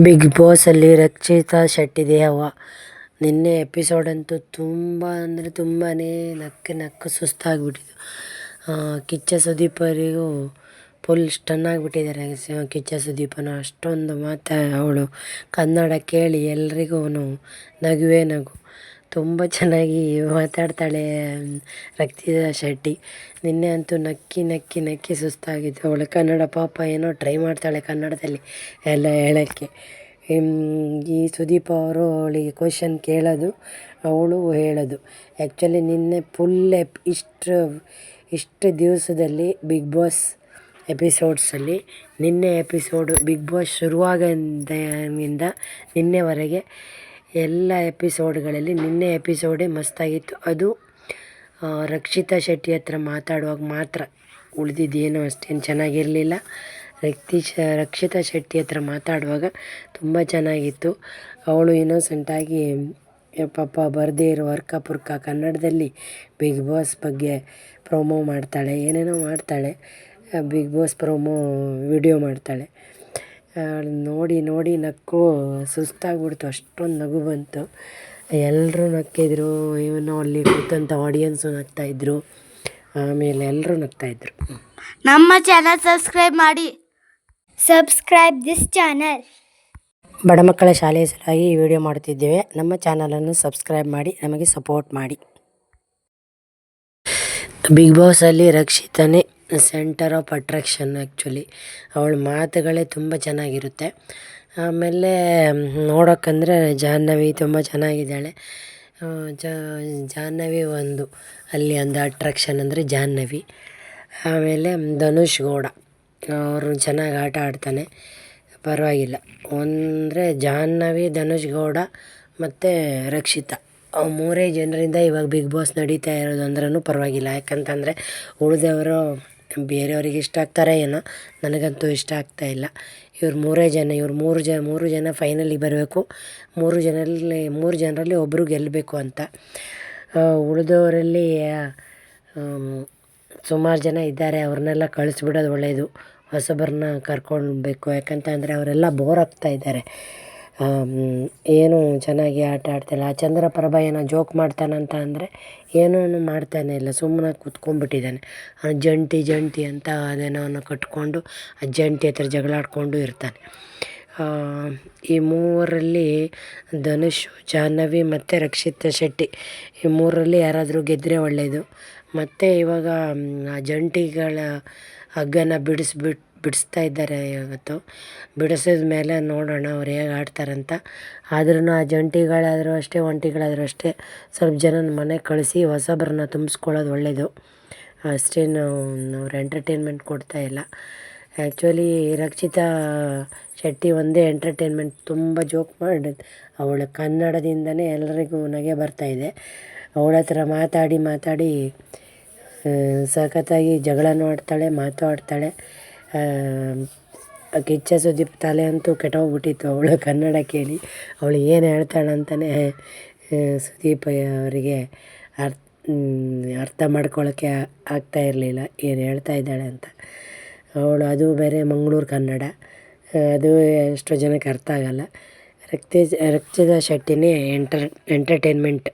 Big ಬಾಸಲ್ಲಿ Rakshita Shetty ದೇವ ನಿನ್ನೆ ಎಪಿಸೋಡಂತೂ ತುಂಬ ಅಂದರೆ ತುಂಬಾ ನಕ್ಕು ನಕ್ಕು ಸುಸ್ತಾಗಿಬಿಟ್ಟಿದ್ದು ಕಿಚ್ಚ ಸುದೀಪ್ ಅವರಿಗೂ ಫುಲ್ ಸ್ಟನ್ ಆಗಿಬಿಟ್ಟಿದ್ದಾರೆ ಕಿಚ್ಚ ಸುದೀಪನ ಅಷ್ಟೊಂದು ಮಾತು ಅವಳು ಕನ್ನಡ ಕೇಳಿ ಎಲ್ರಿಗೂ ನಗುವೇ ನಗು. ತುಂಬ ಚೆನ್ನಾಗಿ ಮಾತಾಡ್ತಾಳೆ ರಕ್ಷಿತಾ ಶೆಟ್ಟಿ. ನಿನ್ನೆ ಅಂತೂ ನಕ್ಕಿ ನಕ್ಕಿ ನಕ್ಕಿ ಸುಸ್ತಾಗಿತ್ತು. ಅವಳು ಕನ್ನಡ ಪಾಪ ಏನೋ ಟ್ರೈ ಮಾಡ್ತಾಳೆ ಕನ್ನಡದಲ್ಲಿ ಎಲ್ಲ ಹೇಳೋಕ್ಕೆ. ಈ ಸುದೀಪ್ ಅವರು ಅವಳಿಗೆ ಕ್ವಶನ್ ಕೇಳೋದು, ಅವಳು ಹೇಳೋದು. ಆ್ಯಕ್ಚುಲಿ ನಿನ್ನೆ ಫುಲ್ ಎಪ್ ಇಷ್ಟು ಇಷ್ಟು ದಿವಸದಲ್ಲಿ ಬಿಗ್ ಬಾಸ್ ಎಪಿಸೋಡ್ಸಲ್ಲಿ ನಿನ್ನೆ ಎಪಿಸೋಡು ಬಿಗ್ ಬಾಸ್ ಶುರುವಾಗಿಂದ ನಿನ್ನೆವರೆಗೆ ಎಲ್ಲ ಎಪಿಸೋಡ್ಗಳಲ್ಲಿ ನಿನ್ನೆ ಎಪಿಸೋಡೇ ಮಸ್ತಾಗಿತ್ತು. ಅದು ರಕ್ಷಿತಾ ಶೆಟ್ಟಿ ಹತ್ರ ಮಾತಾಡುವಾಗ ಮಾತ್ರ ಉಳಿದಿದ್ದೇನು ಅಷ್ಟೇನು ಚೆನ್ನಾಗಿರಲಿಲ್ಲ. ರಕ್ತಿಶ ರಕ್ಷಿತಾ ಶೆಟ್ಟಿ ಹತ್ರ ಮಾತಾಡುವಾಗ ತುಂಬ ಚೆನ್ನಾಗಿತ್ತು. ಅವಳು ಇನ್ನೋಸೆಂಟಾಗಿ ಪಾಪ ಬರದೇ ಇರೋ ಅರ್ಕ ಪುರ್ಕ ಕನ್ನಡದಲ್ಲಿ ಬಿಗ್ ಬಾಸ್ ಬಗ್ಗೆ ಪ್ರೊಮೋ ಮಾಡ್ತಾಳೆ, ಏನೇನೋ ಮಾಡ್ತಾಳೆ ಬಿಗ್ ಬಾಸ್ ಪ್ರೊಮೋ ವಿಡಿಯೋ ಮಾಡ್ತಾಳೆ. ನೋಡಿ ನೋಡಿ ನಕ್ಕು ಸುಸ್ತಾಗ್ಬಿಡ್ತು. ಅಷ್ಟೊಂದು ನಗು ಬಂತು. ಎಲ್ಲರೂ ನಕ್ಕಿದ್ರು ಇವನು ಅಲ್ಲಿ ಕೂತಂಥ ಆಡಿಯನ್ಸು ನಗ್ತಾಯಿದ್ರು ಆಮೇಲೆ ಎಲ್ಲರೂ ನಗ್ತಾಯಿದ್ರು ನಮ್ಮ ಚಾನಲ್ ಸಬ್ಸ್ಕ್ರೈಬ್ ಮಾಡಿ. ಸಬ್ಸ್ಕ್ರೈಬ್ ದಿಸ್ ಚಾನಲ್ ಬಡ ಮಕ್ಕಳ ಶಾಲೆಯ ಸಲುವಾಗಿ ಈ ವಿಡಿಯೋ ಮಾಡುತ್ತಿದ್ದೇವೆ. ನಮ್ಮ ಚಾನಲನ್ನು ಸಬ್ಸ್ಕ್ರೈಬ್ ಮಾಡಿ ನಮಗೆ ಸಪೋರ್ಟ್ ಮಾಡಿ. ಬಿಗ್ ಬಾಸಲ್ಲಿ ರಕ್ಷಿತನೇ ಸೆಂಟರ್ ಆಫ್ ಅಟ್ರಾಕ್ಷನ್ ಆ್ಯಕ್ಚುಲಿ ಅವಳ ಮಾತುಗಳೇ ತುಂಬ ಚೆನ್ನಾಗಿರುತ್ತೆ. ಆಮೇಲೆ ನೋಡೋಕ್ಕಂದ್ರೆ ಜಾಹ್ನವಿ ತುಂಬ ಚೆನ್ನಾಗಿದ್ದಾಳೆ. ಜಾಹ್ನವಿ ಒಂದು, ಅಲ್ಲಿ ಒಂದು ಅಟ್ರಾಕ್ಷನ್ ಅಂದರೆ ಜಾಹ್ನವಿ. ಆಮೇಲೆ ಧನುಷ್ ಗೌಡ. ಅವರು ಚೆನ್ನಾಗಿ ಆಟ ಆಡ್ತಾನೆ. ಪರವಾಗಿಲ್ಲ. ಅಂದರೆ ಜಾಹ್ನವಿ, ಧನುಷ್ ಗೌಡ ಮತ್ತು ರಕ್ಷಿತಾ. ಅವು ಮೂರೇ ಜನರಿಂದ ಇವಾಗ ಬಿಗ್ ಬಾಸ್ ನಡೀತಾ ಇರೋದು ಅಂದ್ರೂ ಪರವಾಗಿಲ್ಲ. ಯಾಕಂತಂದರೆ ಉಳಿದವರು ಬೇರೆಯವ್ರಿಗೆ ಇಷ್ಟ ಆಗ್ತಾರೆ ಏನೋ, ನನಗಂತೂ ಇಷ್ಟ ಆಗ್ತಾ ಇಲ್ಲ. ಇವ್ರು ಮೂರೇ ಜನ, ಇವ್ರು ಮೂರು ಜ, ಮೂರು ಜನ ಫೈನಲಿಗೆ ಬರಬೇಕು. ಮೂರು ಜನರಲ್ಲಿ ಮೂರು ಜನರಲ್ಲಿ ಒಬ್ಬರು ಗೆಲ್ಲಬೇಕು ಅಂತ. ಉಳಿದವರಲ್ಲಿ ಸುಮಾರು ಜನ ಇದ್ದಾರೆ. ಅವ್ರನ್ನೆಲ್ಲ ಕಳಿಸ್ಬಿಡೋದು ಒಳ್ಳೆಯದು ಹೊಸಬರನ್ನ ಕರ್ಕೊಳ್ಬೇಕು. ಯಾಕಂತ ಅಂದರೆ ಅವರೆಲ್ಲ ಬೋರ್ ಆಗ್ತಾಯಿದ್ದಾರೆ ಏನೂ ಚೆನ್ನಾಗಿ ಆಟ ಆಡ್ತಿಲ್ಲ. ಆ ಚಂದ್ರಪ್ರಭ ಏನೋ ಜೋಕ್ ಮಾಡ್ತಾನಂತ ಅಂದರೆ ಏನೂ ಮಾಡ್ತಾನೆ ಇಲ್ಲ ಸುಮ್ಮನೆ ಕೂತ್ಕೊಂಡ್ಬಿಟ್ಟಿದ್ದಾನೆ. ಜಂಟಿ ಜಂಟಿ ಅಂತ ಅದೇನೋ ಕಟ್ಕೊಂಡು ಆ ಜಂಟಿ ಹತ್ರ ಜಗಳ ಆಡಿಕೊಂಡು ಇರ್ತಾನೆ ಈ ಮೂವರಲ್ಲಿ ಧನುಷ್, ಜಾಹ್ನವಿ ಮತ್ತು ರಕ್ಷಿತಾ ಶೆಟ್ಟಿ, ಈ ಮೂರರಲ್ಲಿ ಯಾರಾದರೂ ಗೆದ್ದರೆ ಒಳ್ಳೆಯದು ಮತ್ತು ಇವಾಗ ಆ ಜಂಟಿಗಳ ಹಗ್ಗನ ಬಿಡಿಸ್ಬಿಟ್ಟು ಬಿಡಿಸ್ತಾ ಇದ್ದಾರೆ ಇವತ್ತು. ಬಿಡಿಸಿದ ಮೇಲೆ ನೋಡೋಣ ಅವ್ರು ಹೇಗೆ ಆಡ್ತಾರಂತ. ಆದ್ರೂ ಆ ಜಂಟಿಗಳಾದರೂ ಅಷ್ಟೇ, ಒಂಟಿಗಳಾದರೂ ಅಷ್ಟೇ ಸ್ವಲ್ಪ ಜನನ ಮನೆಗೆ ಕಳಿಸಿ ಹೊಸಬರನ್ನ ತುಂಬಿಸ್ಕೊಳ್ಳೋದು ಒಳ್ಳೆಯದು ಅಷ್ಟೇನು ಅವ್ರು ಎಂಟರ್ಟೈನ್ಮೆಂಟ್ ಕೊಡ್ತಾಯಿಲ್ಲ ಆ್ಯಕ್ಚುಲಿ ರಕ್ಷಿತಾ ಶೆಟ್ಟಿ ಒಂದೇ ಎಂಟರ್ಟೈನ್ಮೆಂಟ್ ತುಂಬ ಜೋಕ್ ಮಾಡಿ, ಅವಳ ಕನ್ನಡದಿಂದನೇ ಎಲ್ಲರಿಗೂ ನಗೆ ಬರ್ತಾಯಿದೆ ಅವಳ ಹತ್ರ ಮಾತಾಡಿ ಮಾತಾಡಿ ಸಖತ್ತಾಗಿ ಜಗಳನೂ ಆಡ್ತಾಳೆ, ಮಾತು ಆಡ್ತಾಳೆ. ಕಿಚ್ಚ ಸುದೀಪ್ ತಲೆ ಅಂತೂ ಕೆಟ್ಟೋಗ್ಬಿಟ್ಟಿತ್ತು ಅವಳು ಕನ್ನಡ ಕೇಳಿ. ಅವಳು ಏನು ಹೇಳ್ತಾಳೆ ಅಂತಲೇ ಸುದೀಪ್ ಅವರಿಗೆ ಅರ್ಥ ಅರ್ಥ ಮಾಡ್ಕೊಳ್ಳೋಕ್ಕೆ ಆಗ್ತಾ ಇರಲಿಲ್ಲ, ಏನು ಹೇಳ್ತಾ ಇದ್ದಾಳೆ ಅಂತ. ಅವಳು ಅದು ಬೇರೆ ಮಂಗಳೂರು ಕನ್ನಡ ಅದು ಎಷ್ಟೋ ಜನಕ್ಕೆ ಅರ್ಥ ಆಗೋಲ್ಲ. ರಕ್ತ ರಕ್ತದ ಶೆಟ್ಟಿನೇ ಎಂಟರ್ ಎಂಟರ್ಟೈನ್ಮೆಂಟ್